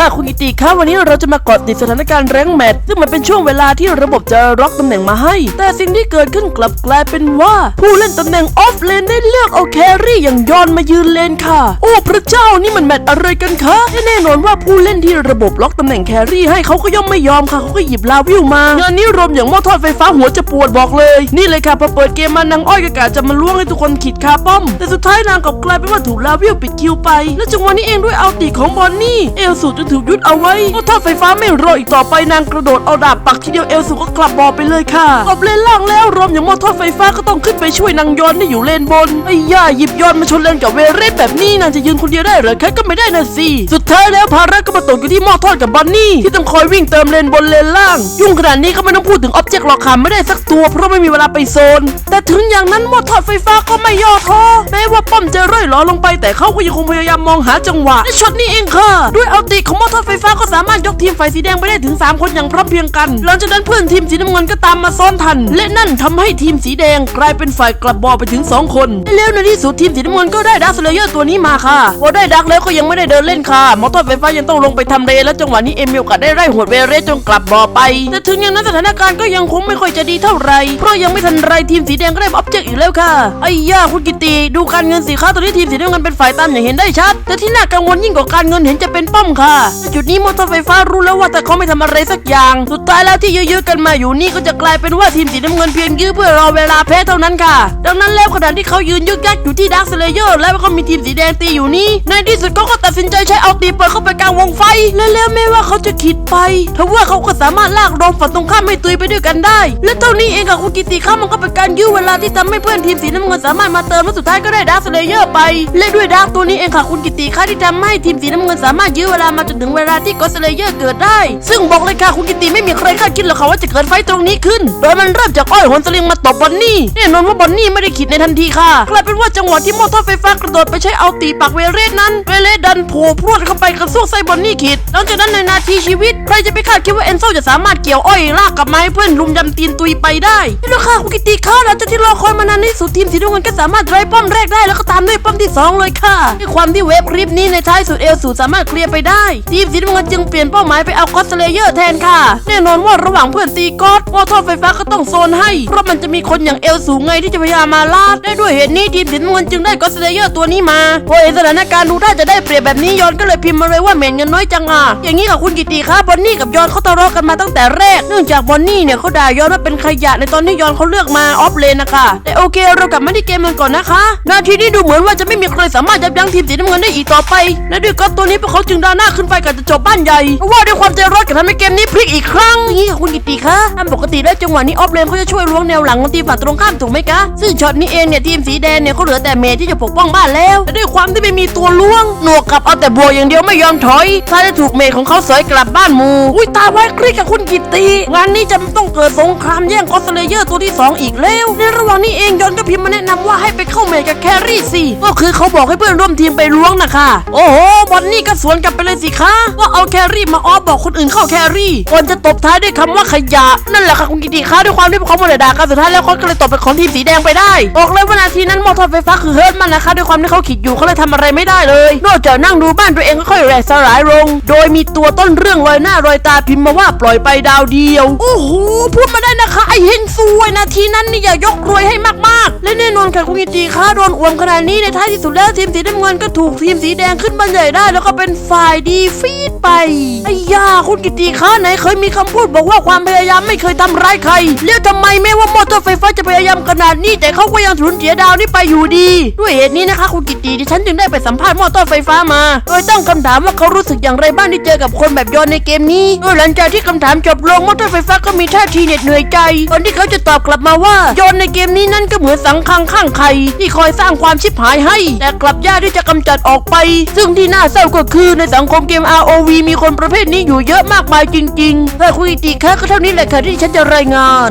ค่ะคุณกิติคะวันนี้เราจะมาเกาะติดสถานการณ์แรงแมตซึ่งมันเป็นช่วงเวลาที่ระบบจะล็อกตำแหน่งมาให้ แต่สิ่งที่เกิดขึ้นกลับกลายเป็นว่า ผู้เล่นตำแหน่งออฟเลนได้เลือกเอาแครี่อย่างยอนมายืนเลนค่ะ โอ้พระเจ้านี่มันแมตอะไรกันคะแน่นอนว่าผู้เล่นที่ระบบล็อกตำแหน่งแครี่ให้เขาก็ย่อมไม่ยอมค่ะเขาก็หยิบลาวิวมางานนี้รวมอย่างหม้อทอดไฟฟ้าหัวจะปวดบอกเลย นี่เลยค่ะพอเปิดเกมมานางอ้อยกะกะจะมาล่วงให้ทุกคนขีดคาป้อม แต่สุดท้ายนางกลับกลายเป็นว่าถูกลาวิวปิดคิวไป และจังหวะนี้เองด้วยเอาตีของบอนนี่เอลสูจนถูกยุดเอาไว้หม้อทอดไฟฟ้าไม่รออีกต่อไปนางกระโดดเอาดาบปักทีเดียวเอลสูก็กลับบอไปเลยค่ะกบเลนล่างแล้วรวมอย่างหม้อทอดไฟฟ้าก็ต้องขึ้นไปช่วยนางยอนที่อยู่เลนบนไอ้ย่าหยิบยอนมาชนเลนกับเวเรสแบบนี้นางจะยืนคนเดียวได้หรือแค่ก็ไม่ได้นะสิสุดท้ายแล้วภาระก็มาตกอยู่ที่หม้อทอดกับบอนนี่ที่ต้องคอยวิ่งเติมเลนบนเลนล่าง ยุ่งขนาดนี้ก็ไม่ต้องพูดถึงอ็อบเจกต์หรอกค่ะไม่ได้สักตัว เพราะไม่มีเวลาไปโซน แต่ถึงอย่างนั้นหม้อทอดไฟฟ้าก็ไม่ย่อท้อแม้ว่าป้อมจะร่อยหลอลงไปแต่เขาก็ยังคงพยายามมองหาจังหวะและช็อตนี้เองค่ะ ด้วยเอาติของหม้อทอ ทีมฝ่ายสีแดงไปได้ถึง 3 คนอย่างพร้อมเพรียงกัน หลังจากนั้นเพื่อนทีมสีน้ำเงินก็ตามมาซ้อนทัน และนั่นทำให้ทีมสีแดงกลายเป็นฝ่ายกลับบอลไปถึง 2 คนและแล้วในที่สุดทีมสีน้ำเงินก็ได้ดักสเลเยอร์ตัวนี้มาค่ะพอได้ดักแล้วก็ยังไม่ได้เดินเล่นค่ะม้อทอดไฟฟ้ายังต้องลงไปทำเรและจังหวะนี้เอมมีโอกาสได้ไล่หวดเวเรจนกลับบอลไป แต่ถึงอย่างนั้นสถานการณ์ก็ยังคงไม่ค่อยจะดีเท่าไหร่เพราะยังไม่ทันไรทีมสีแดงก็ได้ออบเจกต์อีกแล้วค่ะไอ้ย่าคุณกิติดูการเงินสีค้าตัวนี้ทีมสีน้ำเงินเป็นฝ่ายตามอย่างเห็นได้ชัด แต่ที่น่ากังวลยิ่งกว่าการเงินเห็นจะเป็นป้อมค่ะ จุดนี้มอเตอร์ไฟฟ้ารู้แล้วว่าแต่เขาไม่ทำอะไรสักอย่าง สุดท้ายแล้วที่ยื้อๆกันมาอยู่นี่ก็จะกลายเป็นว่าทีมสีน้ำเงินเพียงยื้อเพื่อรอเวลาแพ้เท่านั้นค่ะ ดังนั้นแล้วขณะที่เขายืนยึกยักอยู่ที่ดาร์คสเลเยอร์แล้วก็มีทีมสีแดงตีอยู่นี่ ในที่สุดเขาก็ตัดสินใจใช้เอาตีเปิดเข้าไปกลางวงไฟ และแล้วแม้ว่าเขาจะคิดไปทว่าเขาก็สามารถลากโดมฝั่งตรงข้ามให้ตุยไปด้วยกันได้ และเท่านี้เองค่ะคุณกิติข้ามันก็เป็นการยื้อเวลาที่ทำให้เพื่อนทีมสีน้ำเงินสามารถมาเติมและสุดท้ายก็ได้ดาร์คสเลเยอร์ไป และด้วยดาร์คตัวนี้เองค่ะคุณกิติค่ะที่ทำให้ทีมสีน้ำเงินสามารถยื้อเวลามาจนถึงเวลาที่ก็สเลเยอร์เกิดได้ ซึ่งบอกเลยค่ะคุณกิติไม่มีใครคาดคิดหรอกค่ะว่าจะเกิดไฟตรงนี้ขึ้น โดยมันเริ่มจากอ้อยโหนสลิงมาตบบอนนี่แน่นอนว่าบอนนี่ไม่ได้คิดในทันทีค่ะกลายเป็นว่าจังหวะที่มอเตอร์ไฟฟ้ากระโดดไปใช้เอาตีปากเวเรสนั้นเวเรสดันโผล่พรวดเข้าไปกระซวกไส้บอนนี่ขีดหลังจากนั้นในนาทีชีวิตใครจะไปคาดคิดว่าเอนโซจะสามารถเกี่ยวอ้อยลากกลับมาให้เพื่อนลุมยำตีนตุยไปได้นี่แหละค่ะคุณกิติค่ะหลังจากที่รอคอยมานานที่สุดทีมสีน้ำเงินก็สามารถไล่ป้อมแรกได้แล้วก็ตามด้วยป้อมที่สองเลยค่ะด้วยความที่เวฟคลิปนี้ในท้ายสุดเอลสูสามารถเคลียร์ไปได้ ทีมสีน้ำเงินจึงเปลี่ยนเป้าหมายไปเอาคอสเลเยอร์แทนค่ะ แน่นอนว่าระหว่างเพื่อนตีกอสวอทอไฟฟ้าก็ต้องโซนให้ เพราะมันจะมีคนอย่างเอลสูงไงที่จะพยายามมาลาดได้ด้วยเหตุนี้ทีมสีน้ำเงินจึงได้คอสเลเยอร์ตัวนี้มาพอเห็นสถานการณ์ดูท่าจะได้เปรียบแบบนี้ยอนก็เลยพิมพ์มาเลยว่าเหม็นเงินน้อยจังอะอย่างนี้กับคุณกิติครับบอนนี่กับยอนเขาทะเลาะกันมาตั้งแต่แรกเนื่องจากบอนนี่เนี่ยเขาด่ายอนว่าเป็นขยะในตอนที่ยอนเขาเลือกมาออฟเลนนะคะแต่โอเคเรากลับมาที่เกมกันก่อนนะคะ นาทีนี้ดูเหมือนว่าจะไม่มีใครสามารถยับยั้งทีมสีน้ำเงินได้อีกต่อไปและด้วยก็ตัวนี้พวกเขาจึงดาหน้าขึ้นไปกับจะจบบ้านใหญ่เพราะว่าด้วยความใจร้อนกับทำให้เกมนี้พลิกอีกครั้งอย่างนี้ค่ะคุณกิติคะตามปกติแล้วจังหวะนี้ออฟเลนเขาจะช่วยล้วงแนวหลังของทีมฝั่งตรงข้ามถูกไหมคะซึ่งช็อตนี้เองเนี่ยทีมสีแดงเนี่ยเขาเหลือแต่เมย์ที่จะปกป้องบ้านแล้วแต่ด้วยความที่ไม่มีตัวล้วงหนวกกลับเอาแต่บวกอย่างเดียวไม่ยอมถอยถ้าได้ถูกเมย์ของเขาสอยกลับบ้านหมูอุ้ยตายไว้คลิกกับคุณกิติงานนี้จะต้องเกิดสงครามแย่งคอสเลเยอร์ตัวที่สองอีกแล้ว ในระหว่างนี้เองยอนก็พิมพ์มาแนะนำว่าให้ไปเข้าเมย์กับแครี่สิก็คือเขาบอกให้เพื่อนร่วมทีมไปล้วงนะคะโอ้โหบอนนี่ก็สวนกลับไปเลยสิคะว่าเอาแครี่มาออฟบอกคนอื่นเข้าแครี่ก่อนจะตบท้ายด้วยคำว่าขยะ นั่นแหละค่ะคุณกิติคะด้วยความที่เขาโมเดด่ากันสุดท้ายแล้วเขาก็เลยตบเป็นของทีมสีแดงไปได้บอกเลยว่านาทีนั้นมอเตอร์ไฟฟ้าคือเฮิร์ตมันนะคะด้วยความที่เขาขิดอยู่เขาเลยทำอะไรไม่ได้เลย นอกจากนั่งดูบ้านตัวเองก็ค่อยแหลกสลายลง โดยมีตัวต้นเรื่องลอยหน้าลอยตาพิมพ์มาว่าปล่อยไปดาวเดียว โอ้โหพูดมาได้นะคะไอเฮงซวยนาทีนั้นนี่อย่ายกรวยให้มากๆ และแน่นอนค่ะคุณกิติคะโดนอวมขนาดนี้ในท้ายที่สุดแล้วทีมสีน้ำเงินก็ถูกทีมสีแดงขึ้นบ้านใหญ่ได้ แล้วก็เป็นฝ่ายดีฟีดไปไอ้ยาคุณกิติคะไหนเคยมีคำพูดบอกว่าความพยายามไม่เคยทำร้ายใคร แล้วทำไมแม้ว่ามอเตอร์ไฟฟ้าจะพยายามขนาดนี้ แต่เขาก็ยังสูญเสียดาวนี่ไปอยู่ดี ด้วยเหตุนี้นะคะคุณกิติดิฉันจึงได้ไปสัมภาษณ์มอเตอร์ไฟฟ้ามา โดยตั้งคำถามว่าเขารู้สึกอย่างไรบ้างที่เจอกับคนแบบยอนในเกมนี้โดยหลังจากที่คำถามจบลงมอเตอร์ไฟฟ้าก็มีท่าทีเหน็ดเหนื่อยใจก่อนที่เขาจะตอบกลับมาว่ายอนในเกมนี้นั่นก็เหมือนสังคังข้างใครที่คอยสร้างความชิบหายให้ แต่กลับยากที่จะกำจัดออกไป ซึ่งที่น่าเศร้าก็คือในสังคมเกม ROV มีคนประเภทนี้อยู่เยอะมากมายจริงๆแต่คุยติแค่ก็เท่านี้แหละค่ะที่ฉันจะรายงาน